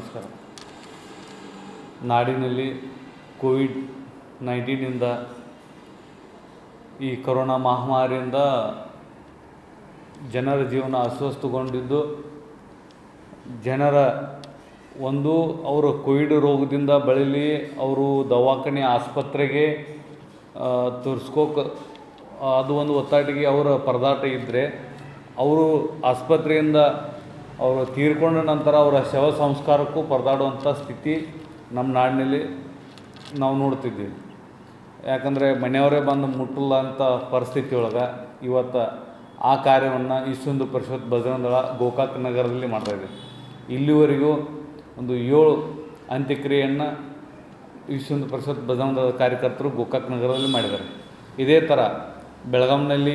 ನಮಸ್ಕಾರ. ನಾಡಿನಲ್ಲಿ ಕೋವಿಡ್ ನೈನ್ಟೀನಿಂದ ಈ ಕೊರೋನಾ ಮಹಾಮಾರಿಯಿಂದ ಜನರ ಜೀವನ ಅಸ್ವಸ್ಥಗೊಂಡಿದ್ದು, ಜನರ ಒಂದು ಅವರು ಕೋವಿಡ್ ರೋಗದಿಂದ ಬಳಲಿ ಅವರು ದವಾಖಾನೆ ಆಸ್ಪತ್ರೆಗೆ ತೋರಿಸ್ಕೋಕೆ ಅದು ಒಂದು ಒತ್ತಾಟಿಗೆ ಅವರ ಪರದಾಟ ಇದ್ದರೆ ಅವರು ಆಸ್ಪತ್ರೆಯಿಂದ ಅವರು ತೀರ್ಕೊಂಡ ನಂತರ ಅವರ ಶವ ಸಂಸ್ಕಾರಕ್ಕೂ ಪರದಾಡುವಂಥ ಸ್ಥಿತಿ ನಮ್ಮ ನಾಡಿನಲ್ಲಿ ನಾವು ನೋಡ್ತಿದ್ದೀವಿ. ಯಾಕಂದರೆ ಮನೆಯವರೇ ಬಂದು ಮುಟ್ಟಲ್ಲ ಅಂತ ಪರಿಸ್ಥಿತಿ ಒಳಗೆ ಇವತ್ತು ಆ ಕಾರ್ಯವನ್ನು ಇಷ್ಟೊಂದು ಪರಿಷತ್ ಬಜರಂಗದಳ ಗೋಕಾಕ್ ನಗರದಲ್ಲಿ ಮಾಡ್ತಾಯಿದೆ ಇಲ್ಲಿವರೆಗೂ ಒಂದು ಏಳು ಅಂತ್ಯಕ್ರಿಯೆಯನ್ನು ಇಷ್ಟೊಂದು ಪರಿಷತ್ ಬಜರಂಗದಳ ಕಾರ್ಯಕರ್ತರು ಗೋಕಾಕ್ ನಗರದಲ್ಲಿ ಮಾಡಿದ್ದಾರೆ. ಇದೇ ಥರ ಬೆಳಗಾಂನಲ್ಲಿ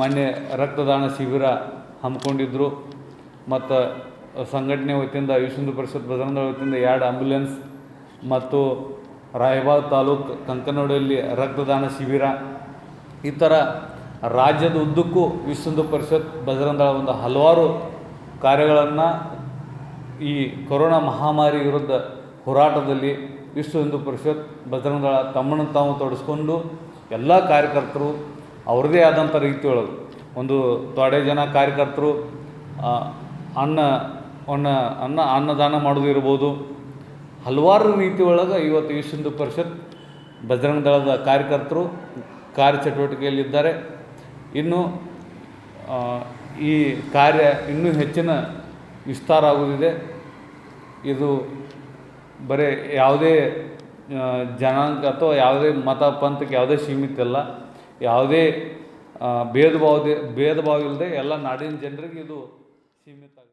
ಮೊನ್ನೆ ರಕ್ತದಾನ ಶಿಬಿರ ಹಮ್ಮಿಕೊಂಡಿದ್ದರು ಮತ್ತು ಸಂಘಟನೆ ವತಿಯಿಂದ ವಿಶ್ವಹಿಂದೂ ಪರಿಷತ್ ಬಜರಂಗದಳ ವತಿಯಿಂದ ಎರಡು ಆಂಬ್ಯುಲೆನ್ಸ್ ಮತ್ತು ರಾಯಬಾಗ್ ತಾಲೂಕು ಕಂಕನೋಡಿಯಲ್ಲಿ ರಕ್ತದಾನ ಶಿಬಿರ. ಈ ಥರ ರಾಜ್ಯದ ಉದ್ದಕ್ಕೂ ವಿಶ್ವ ಪರಿಷತ್ ಬಜರಂಗದಳ ಒಂದು ಹಲವಾರು ಕಾರ್ಯಗಳನ್ನು ಈ ಕೊರೋನಾ ಮಹಾಮಾರಿ ವಿರುದ್ಧ ಹೋರಾಟದಲ್ಲಿ ವಿಶ್ವ ಹಿಂದೂ ಪರಿಷತ್ ಬಜರಂಗದಳ ತಮ್ಮನ್ನು ತಾವು ತೊಡಸ್ಕೊಂಡು ಎಲ್ಲ ಕಾರ್ಯಕರ್ತರು ಅವ್ರದ್ದೇ ಆದಂಥ ರೀತಿಯೊಳಗೆ ಒಂದು ತೊಡೆ ಜನ ಕಾರ್ಯಕರ್ತರು ಅನ್ನ ಅನ್ನ ಅನ್ನ, ಅನ್ನದಾನ ಮಾಡೋದು ಇರ್ಬೋದು. ಹಲವಾರು ರೀತಿ ಒಳಗೆ ಇವತ್ತು ವಿಶ್ವ ಹಿಂದೂ ಪರಿಷತ್ ಬಜರಂಗ ದಳದ ಕಾರ್ಯಕರ್ತರು ಕಾರ್ಯಚಟುವಟಿಕೆಯಲ್ಲಿದ್ದಾರೆ. ಇನ್ನು ಈ ಕಾರ್ಯ ಇನ್ನೂ ಹೆಚ್ಚಿನ ವಿಸ್ತಾರ ಆಗುವುದಿದೆ. ಇದು ಬರೇ ಯಾವುದೇ ಜನಾಂಗ ಅಥವಾ ಯಾವುದೇ ಮತ ಪಂಥಕ್ಕೆ ಯಾವುದೇ ಸೀಮಿತ ಇಲ್ಲ. ಯಾವುದೇ ಭೇದ ಭಾವದೆ ಭೇದ ಭಾವ ಇಲ್ಲದೆ ಎಲ್ಲ ನಾಡಿನ ಜನರಿಗೆ ಇದು ಸೀಮಿತ ಆಗಿದೆ